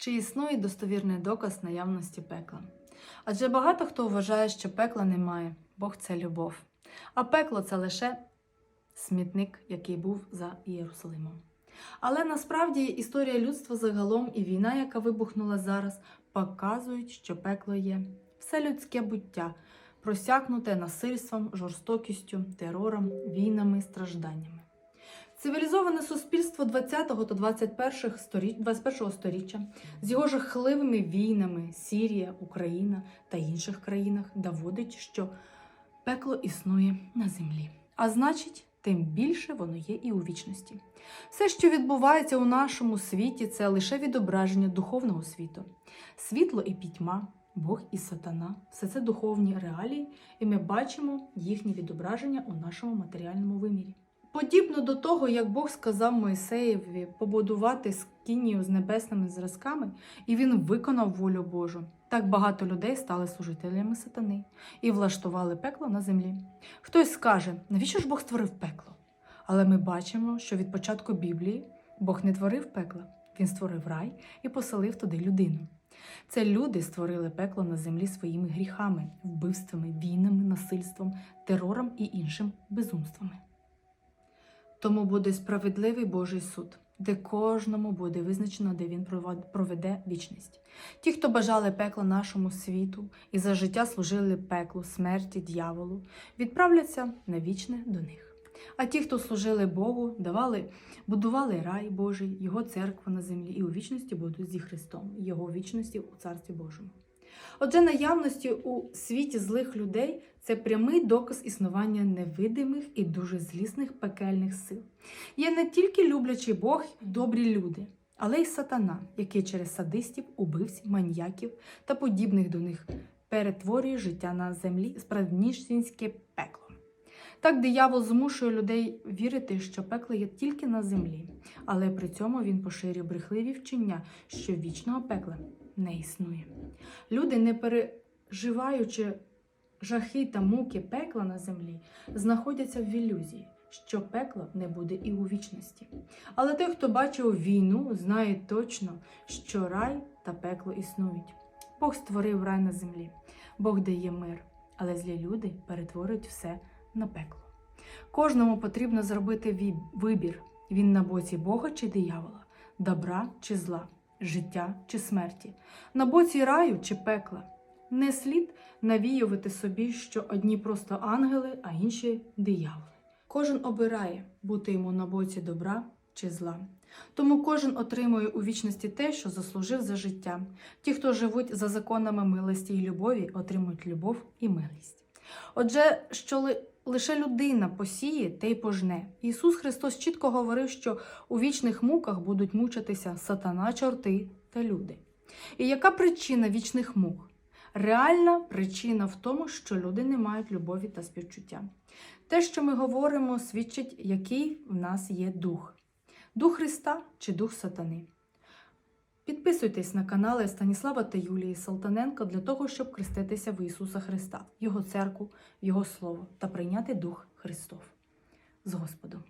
Чи існує достовірний доказ наявності пекла? Адже багато хто вважає, що пекла немає, Бог це любов. А пекло це лише смітник, який був за Єрусалимом. Але насправді історія людства загалом і війна, яка вибухнула зараз, показують, що пекло є все людське буття, просякнуте насильством, жорстокістю, терором, війнами, стражданнями. Цивілізоване суспільство 20-го та 21-го сторіч... 21-го сторіччя з його жахливими війнами Сірія, Україна та інших країнах доводить, що пекло існує на землі. А значить, тим більше воно є і у вічності. Все, що відбувається у нашому світі, це лише відображення духовного світу. Світло і пітьма, Бог і сатана все це духовні реалії, і ми бачимо їхнє відображення у нашому матеріальному вимірі. Подібно до того, як Бог сказав Моїсеєві побудувати скинію з небесними зразками, і він виконав волю Божу. Так багато людей стали служителями сатани і влаштували пекло на землі. Хтось скаже, навіщо ж Бог створив пекло? Але ми бачимо, що від початку Біблії Бог не творив пекла, він створив рай і поселив туди людину. Це люди створили пекло на землі своїми гріхами, вбивствами, війнами, насильством, терором і іншим безумствами. Тому буде справедливий Божий суд, де кожному буде визначено, де він проведе вічність. Ті, хто бажали пекла нашому світу і за життя служили пеклу, смерті, дьяволу, відправляться на вічне до них. А ті, хто служили Богу, давали, будували рай Божий, Його церкву на землі і у вічності будуть зі Христом, Його вічності у Царстві Божому. Отже, наявності у світі злих людей це прямий доказ існування невидимих і дуже злісних пекельних сил. Є не тільки люблячий Бог і добрі люди, але й сатана, який через садистів, убивців, маньяків та подібних до них перетворює життя на землі справжнісінське пекло. Так диявол змушує людей вірити, що пекло є тільки на землі, але при цьому він поширює брехливі вчення, що вічного пекла не існує. Люди, не переживаючи жахи та муки пекла на землі, знаходяться в ілюзії, що пекло не буде і у вічності. Але той, хто бачив війну, знає точно, що рай та пекло існують. Бог створив рай на землі, Бог дає мир, але злі люди перетворюють все на пекло. Кожному потрібно зробити вибір: він на боці Бога чи диявола, добра чи зла, життя чи смерті, на боці раю чи пекла. Не слід навіювати собі, що одні просто ангели, а інші дияволи. Кожен обирає бути йому на боці добра чи зла. Тому кожен отримує у вічності те, що заслужив за життя. Ті, хто живуть за законами милості і любові, отримують любов і милість. Отже, що ли- лише людина посіє, те й пожне. Ісус Христос чітко говорив, що у вічних муках будуть мучитися сатана, чорти та люди. І яка причина вічних мук? Реальна причина в тому, що люди не мають любові та співчуття. Те, що ми говоримо, свідчить, який в нас є дух: дух Христа чи дух сатани. Підписуйтесь на канали Станіслава та Юлії Салтаненко для того, щоб хреститися в Ісуса Христа, Його церкву, Його Слово та прийняти Дух Христов. З Господом!